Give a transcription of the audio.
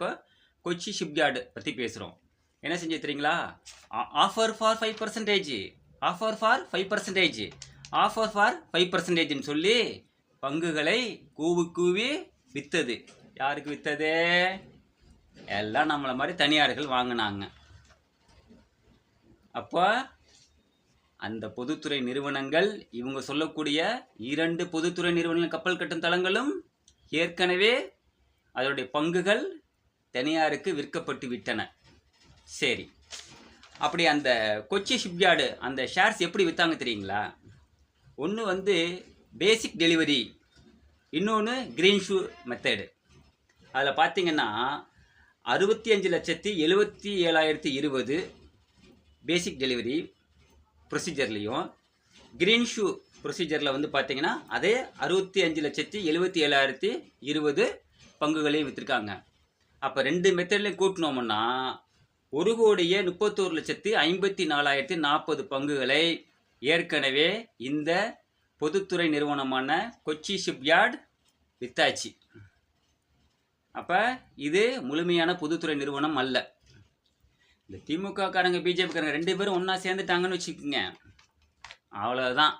இப்போ கொச்சி ஷிப்யார்டு பற்றி பேசுகிறோம் என்ன செஞ்சு தெரியுங்களா offer for five percentage offer for five percentage offer for five பர்சன்டேஜ்னு சொல்லி பங்குகளை கூவி கூவி விற்றது யாருக்கு விற்றது எல்லாம் நம்மளை மாதிரி தனியார்கள் வாங்கினாங்க. அப்போ அந்த பொதுத்துறை நிறுவனங்கள் இவங்க சொல்லக்கூடிய இரண்டு பொதுத்துறை நிறுவனங்கள் கப்பல் கட்டும் தளங்களும் ஏற்கனவே அதனுடைய பங்குகள் தனியாருக்கு விற்கப்பட்டு விட்டன. சரி. அப்படி அந்த கொச்சி ஷிப்யார்டு அந்த ஷேர்ஸ் எப்படி விற்றாங்க தெரியுங்களா? ஒன்று வந்து பேசிக் டெலிவரி இன்னொன்று க்ரீன் ஷூ மெத்தடு. அதில் பார்த்தீங்கன்னா அறுபத்தி அஞ்சு லட்சத்தி எழுபத்தி ஏழாயிரத்தி இருபது பேசிக் டெலிவரி ப்ரொசீஜர்லேயும் க்ரீன் ஷூ ப்ரொசீஜரில் வந்து பார்த்தீங்கன்னா அதே அறுபத்தி அஞ்சு லட்சத்தி எழுபத்தி ஏழாயிரத்தி இருபது பங்குகளையும் விற்றுருக்காங்க அப்போ ரெண்டு மெத்தட்லையும் கூட்டினோம்னா ஒரு கோடியே முப்பத்தோரு லட்சத்தி ஐம்பத்தி நாலாயிரத்தி நாற்பது பங்குகளை ஏற்கனவே இந்த பொதுத்துறை நிறுவனமான கொச்சி ஷிப்யார்ட் வித்தாச்சு. அப்போ இது முழுமையான பொதுத்துறை நிறுவனம் அல்ல. இந்த திமுக காரங்க பிஜேபி காரங்க ரெண்டு பேரும் ஒன்றா சேர்ந்துட்டாங்கன்னு வச்சுக்கோங்க. அவ்வளோதான்